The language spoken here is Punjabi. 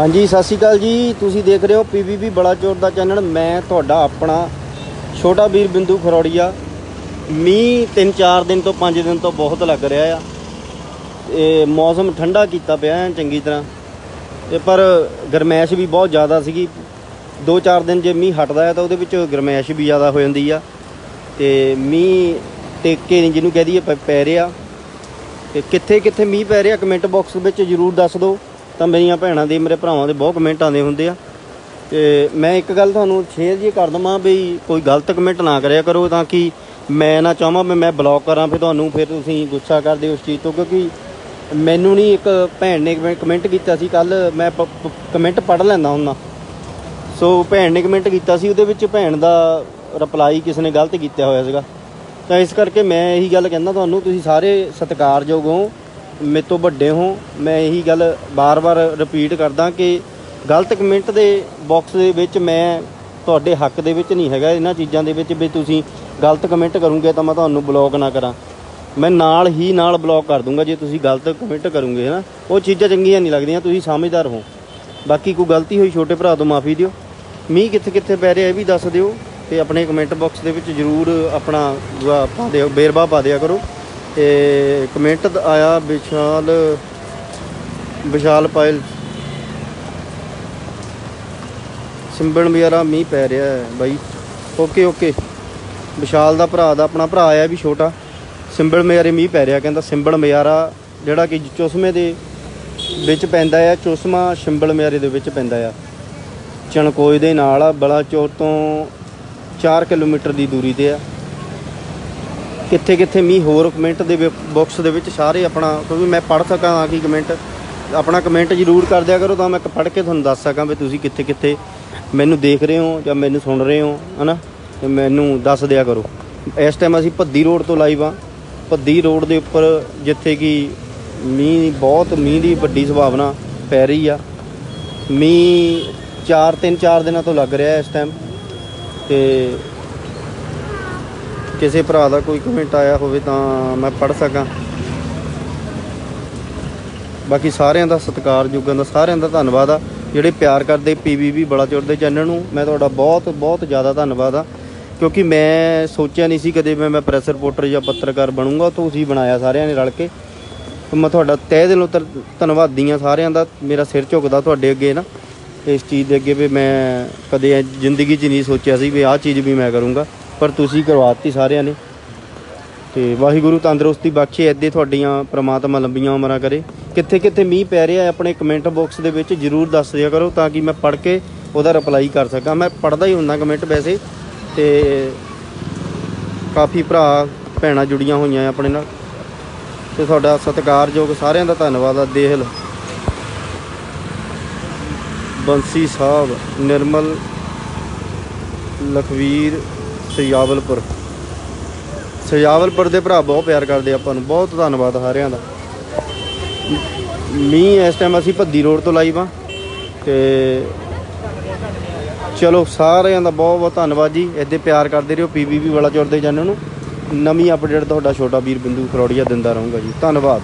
ਹਾਂਜੀ, ਸਤਿ ਸ਼੍ਰੀ ਅਕਾਲ ਜੀ। ਤੁਸੀਂ ਦੇਖ ਰਹੇ ਹੋ ਪੀਵੀਬੀ ਬਲਾਚੌਰ ਦਾ ਚੈਨਲ। ਮੈਂ ਤੁਹਾਡਾ ਆਪਣਾ ਛੋਟਾ ਵੀਰ ਬਿੰਦੂ ਖਰੋੜੀਆ। ਮੀਂਹ 3-4 ਦਿਨ ਤੋਂ 5 ਦਿਨ ਤੋਂ ਬਹੁਤ ਲੱਗ ਰਿਹਾ ਆ। ਇਹ ਮੌਸਮ ਠੰਡਾ ਕੀਤਾ ਪਿਆ ਹੈ ਚੰਗੀ ਤਰ੍ਹਾਂ। ਤੇ ਪਰ ਗਰਮੈਸ਼ ਵੀ ਬਹੁਤ ਜ਼ਿਆਦਾ ਸੀਗੀ। 2-4 ਦਿਨ ਜੇ ਮੀਂਹ ਹਟਦਾ ਹੈ ਤਾਂ ਉਹਦੇ ਵਿੱਚ ਗਰਮੈਸ਼ ਵੀ ਜ਼ਿਆਦਾ ਹੋ ਜਾਂਦੀ ਆ। ਤੇ ਮੀਂਹ ਟੇਕੇ ਨਹੀਂ ਜਿਹਨੂੰ ਕਹਿ ਦਈਏ, ਪ- ਪੈ ਰਿਹਾ। ਤੇ ਕਿੱਥੇ ਕਿੱਥੇ ਮੀਂਹ ਪੈ ਰਿਹਾ, ਕਮੈਂਟ ਬਾਕਸ ਵਿੱਚ ਜਰੂਰ ਦੱਸ ਦਿਓ। ਤਾਂ ਮੇਰੀਆਂ ਭੈਣਾਂ ਦੇ, ਮੇਰੇ ਭਰਾਵਾਂ ਦੇ ਬਹੁਤ ਕਮੈਂਟ ਆਉਂਦੇ ਹੁੰਦੇ ਆ। ਤੇ ਮੈਂ ਇੱਕ ਗੱਲ ਤੁਹਾਨੂੰ ਸ਼ੇਅਰ ਜੀ ਕਰ ਦਵਾਂ ਵੀ ਕੋਈ ਗਲਤ ਕਮੈਂਟ ਨਾ ਕਰਿਆ ਕਰੋ, ਤਾਂ ਕਿ ਮੈਂ ਨਾ ਚਾਹਾਂ ਵੀ ਮੈਂ ਬਲੌਕ ਕਰਾਂ, ਫਿਰ ਤੁਹਾਨੂੰ ਫਿਰ ਤੁਸੀਂ ਗੁੱਸਾ ਕਰਦੇ ਉਸ ਚੀਜ਼ ਤੋਂ, ਕਿਉਂਕਿ ਮੈਨੂੰ ਨਹੀਂ ਇੱਕ ਭੈਣ ਨੇ ਕਮੈਂਟ ਕੀਤਾ ਸੀ ਕੱਲ ਮੈਂ ਕਮੈਂਟ ਪੜ੍ਹ ਲੈਂਦਾ ਹੁੰਦਾ। ਸੋ ਭੈਣ ਨੇ ਕਮੈਂਟ ਕੀਤਾ ਸੀ, ਉਹਦੇ ਵਿੱਚ ਭੈਣ ਦਾ ਰਿਪਲਾਈ ਕਿਸ ਨੇ ਗਲਤ ਕੀਤਾ ਹੋਇਆ ਸੀਗਾ। ਤਾਂ ਇਸ ਕਰਕੇ ਮੈਂ ਇਹੀ ਗੱਲ ਕਹਿੰਦਾ ਤੁਹਾਨੂੰ, ਤੁਸੀਂ ਸਾਰੇ ਸਤਿਕਾਰਯੋਗ ਹੋ। ਮੇਰੇ ਤੋਂ ਵੱਡੇ ਹੋ, ਮੈਂ ਇਹੀ ਗੱਲ ਬਾਰ-ਬਾਰ ਰਿਪੀਟ ਕਰਦਾ ਕਿ ਗਲਤ ਕਮੈਂਟ ਦੇ ਬਾਕਸ ਦੇ ਵਿੱਚ ਮੈਂ ਤੁਹਾਡੇ ਹੱਕ ਦੇ ਵਿੱਚ ਨਹੀਂ ਹੈਗਾ ਇਹਨਾਂ ਚੀਜ਼ਾਂ ਦੇ ਵਿੱਚ ਵੀ ਤੁਸੀਂ ਗਲਤ ਕਮੈਂਟ ਕਰੋਗੇ ਤਾਂ ਮੈਂ ਤੁਹਾਨੂੰ ਬਲੌਕ ਨਾ ਕਰਾਂ। ਮੈਂ ਨਾਲ ਹੀ ਨਾਲ ਬਲੌਕ ਕਰ ਦੂੰਗਾ ਜੇ ਤੁਸੀਂ ਗਲਤ ਕਮੈਂਟ ਕਰੋਗੇ, ਹਨਾ? ਉਹ ਚੀਜ਼ਾਂ ਚੰਗੀਆਂ ਨਹੀਂ ਲੱਗਦੀਆਂ, ਤੁਸੀਂ ਸਮਝਦਾਰ ਹੋ। ਬਾਕੀ ਕੋਈ ਗਲਤੀ ਹੋਈ ਛੋਟੇ ਭਰਾ ਤੋਂ ਮਾਫੀ ਦਿਓ। ਮੀਂਹ ਕਿੱਥੇ ਕਿੱਥੇ ਪੈ ਰਿਹਾ ਇਹ ਵੀ ਦੱਸ ਦਿਓ ਤੇ ਆਪਣੇ ਕਮੈਂਟ ਬਾਕਸ ਦੇ ਵਿੱਚ ਜਰੂਰ ਆਪਣਾ ਪਾ ਦਿਓ ਬੇਰਬਾ ਪਾ ਦਿਆ ਕਰੋ। ਤੇ ਕਮੈਂਟ ਆਇਆ ਵਿਸ਼ਾਲ ਵਿਸ਼ਾਲ ਪਾਇਲ। ਸਿੰਬਲ ਵਗੈਰਾ ਮੀਂਹ ਪੈ ਰਿਹਾ ਹੈ ਬਾਈ। Okay okay. ਵਿਸ਼ਾਲ ਦਾ ਭਰਾ ਦਾ, ਆਪਣਾ ਭਰਾ ਆਇਆ ਵੀ ਛੋਟਾ। ਸਿੰਬਲ ਮਿਆਰੇ ਮੀਂਹ ਪੈ ਰਿਹਾ, ਕਹਿੰਦਾ ਸਿੰਬਲ ਮਿਆਰਾ ਜਿਹੜਾ ਕਿ ਚੁਸਮੇ ਦੇ ਵਿੱਚ ਪੈਂਦਾ ਆ, ਚੁਸਮਾ ਸਿੰਬਲ ਮਿਆਰੇ ਦੇ ਵਿੱਚ ਪੈਂਦਾ ਆ। ਚਣਕੋਏ ਦੇ ਨਾਲ ਆ, ਬਲਾਚੌਰ ਤੋਂ 4 ਕਿਲੋਮੀਟਰ ਦੀ ਦੂਰੀ ਤੇ ਆ। ਕਿੱਥੇ ਕਿੱਥੇ ਮੀਂਹ ਹੋਰ ਕਮੈਂਟ ਦੇ ਬਾਕਸ ਦੇ ਵਿੱਚ ਸਾਰੇ ਆਪਣਾ, ਕਿਉਂਕਿ ਮੈਂ ਪੜ੍ਹ ਸਕਾਂ ਆ ਕੀ ਕਮੈਂਟ, ਆਪਣਾ ਕਮੈਂਟ ਜ਼ਰੂਰ ਕਰ ਦਿਆ ਕਰੋ ਤਾਂ ਮੈਂ ਪੜ੍ਹ ਕੇ ਤੁਹਾਨੂੰ ਦੱਸ ਸਕਾਂ ਵੀ ਤੁਸੀਂ ਕਿੱਥੇ ਕਿੱਥੇ ਮੈਨੂੰ ਦੇਖ ਰਹੇ ਹੋ ਜਾਂ ਮੈਨੂੰ ਸੁਣ ਰਹੇ ਹੋ, ਹਨਾ? ਤੇ ਮੈਨੂੰ ਦੱਸ ਦਿਆ ਕਰੋ। ਇਸ ਟਾਈਮ ਅਸੀਂ ਭੱਦੀ ਰੋਡ ਤੋਂ ਲਾਈਵ ਆ ਭੱਦੀ ਰੋਡ ਦੇ ਉੱਪਰ ਜਿੱਥੇ ਕਿ ਮੀਂਹ, ਬਹੁਤ ਮੀਂਹ ਦੀ ਵੱਡੀ ਸੰਭਾਵਨਾ ਪੈ ਰਹੀ ਆ। ਮੀਂਹ 4 3 4 ਦਿਨਾਂ ਤੋਂ ਲੱਗ ਰਿਹਾ ਇਸ ਟਾਈਮ ਤੇ ਕਿਸੇ ਭਰਾ ਦਾ ਕੋਈ ਕਮੈਂਟ ਆਇਆ ਹੋਵੇ ਤਾਂ ਮੈਂ ਪੜ੍ਹ ਸਕਾਂ। ਬਾਕੀ ਸਾਰਿਆਂ ਦਾ ਸਤਿਕਾਰ ਸਤਿਕਾਰਯੋਗਾਂ ਦਾ ਸਾਰਿਆਂ ਦਾ ਧੰਨਵਾਦ ਆ। ਜਿਹੜੇ ਪਿਆਰ ਕਰਦੇ ਪੀਵੀਬੀ ਬਲਾਚੌਰ ਦੇ ਚੈਨਲ ਨੂੰ, ਮੈਂ ਤੁਹਾਡਾ ਬਹੁਤ ਬਹੁਤ ਜ਼ਿਆਦਾ ਧੰਨਵਾਦ ਆ। ਕਿਉਂਕਿ ਮੈਂ ਸੋਚਿਆ ਨਹੀਂ ਸੀ ਕਦੇ ਮੈਂ ਮੈਂ ਪ੍ਰੈਸ ਰਿਪੋਰਟਰ ਜਾਂ ਪੱਤਰਕਾਰ ਬਣੂੰਗਾ ਤੁਸੀਂ ਬਣਾਇਆ ਸਾਰਿਆਂ ਨੇ ਰਲ ਕੇ। ਮੈਂ ਤੁਹਾਡਾ ਤਹਿ ਦਿਲੋਂ ਧਰ- ਧੰਨਵਾਦੀ ਆ ਸਾਰਿਆਂ ਦਾ, ਮੇਰਾ ਸਿਰ ਝੁਕਦਾ ਤੁਹਾਡੇ ਅੱਗੇ ਨਾ। ਇਸ ਚੀਜ਼ ਦੇ ਅੱਗੇ ਵੀ ਮੈਂ ਕਦੇ ਜ਼ਿੰਦਗੀ 'ਚ ਨਹੀਂ ਸੋਚਿਆ ਸੀ ਵੀ ਆਹ ਚੀਜ਼ ਵੀ ਮੈਂ ਕਰੂੰਗਾ। ਪਰ ਤੁਸੀਂ ਕਰਵਾਤੀ ਸਾਰਿਆਂ ਨੇ। ਤੇ ਵਾਹਿਗੁਰੂ ਤੰਦਰੁਸਤੀ ਬਖਸ਼ੇ ਐਦੇ ਤੁਹਾਡੀਆਂ ਪ੍ਰਮਾਤਮਾ ਲੰਬੀਆਂ ਉਮਰਾਂ ਕਰੇ। ਕਿੱਥੇ ਕਿੱਥੇ ਮੀਂਹ ਪੈ ਰਿਹਾ ਹੈ, ਆਪਣੇ ਕਮੈਂਟ ਬਾਕਸ ਦੇ ਵਿੱਚ ਜਰੂਰ ਦੱਸ ਦਿਆ ਕਰੋ ਤਾਂ ਕਿ ਮੈਂ ਪੜ੍ਹ ਕੇ ਉਹਦਾ ਰਿਪਲਾਈ ਕਰ ਸਕਾਂ। ਮੈਂ ਪੜ੍ਹਦਾ ਹੀ ਹੁੰਦਾ ਕਮੈਂਟ ਵੈਸੇ, ਤੇ ਕਾਫੀ ਭਰਾ, ਭੈਣਾਂ ਜੁੜੀਆਂ ਹੋਈਆਂ ਆਪਣੇ ਨਾਲ। ਤੇ ਤੁਹਾਡਾ ਸਤਿਕਾਰਯੋਗ ਸਾਰਿਆਂ ਦਾ ਧੰਨਵਾਦ ਆ, ਦੇਹਲ। ਬੰਸੀ ਸਾਹਿਬ, ਨਿਰਮਲ, ਲਖਵੀਰ ਸਜਾਵਲਪੁਰ। ਸਜਾਵਲਪੁਰ ਦੇ ਭਰਾ ਬਹੁਤ ਪਿਆਰ ਕਰਦੇ ਆਪਾਂ ਨੂੰ। ਬਹੁਤ ਧੰਨਵਾਦ ਸਾਰਿਆਂ ਦਾ। ਮੀਂਹ ਇਸ ਟਾਈਮ ਅਸੀਂ ਭੱਦੀ ਰੋਡ ਤੋਂ ਲਾਈਵ ਆ ਤੇ ਚਲੋ ਸਾਰਿਆਂ ਦਾ ਬਹੁਤ ਬਹੁਤ ਧੰਨਵਾਦ ਜੀ। ਇੱਦੇ ਪਿਆਰ ਕਰਦੇ ਰਹੋ ਪੀਬੀਬੀ ਵਾਲਾ ਚੌਰ ਦੇ ਨੂੰ। ਨਵੀਂ ਅਪਡੇਟ ਤੁਹਾਡਾ ਛੋਟਾ ਵੀਰ ਬਿੰਦੂ ਖਰੋੜੀਆ ਦਿੰਦਾ ਰਹੂੰਗਾ ਜੀ। ਧੰਨਵਾਦ।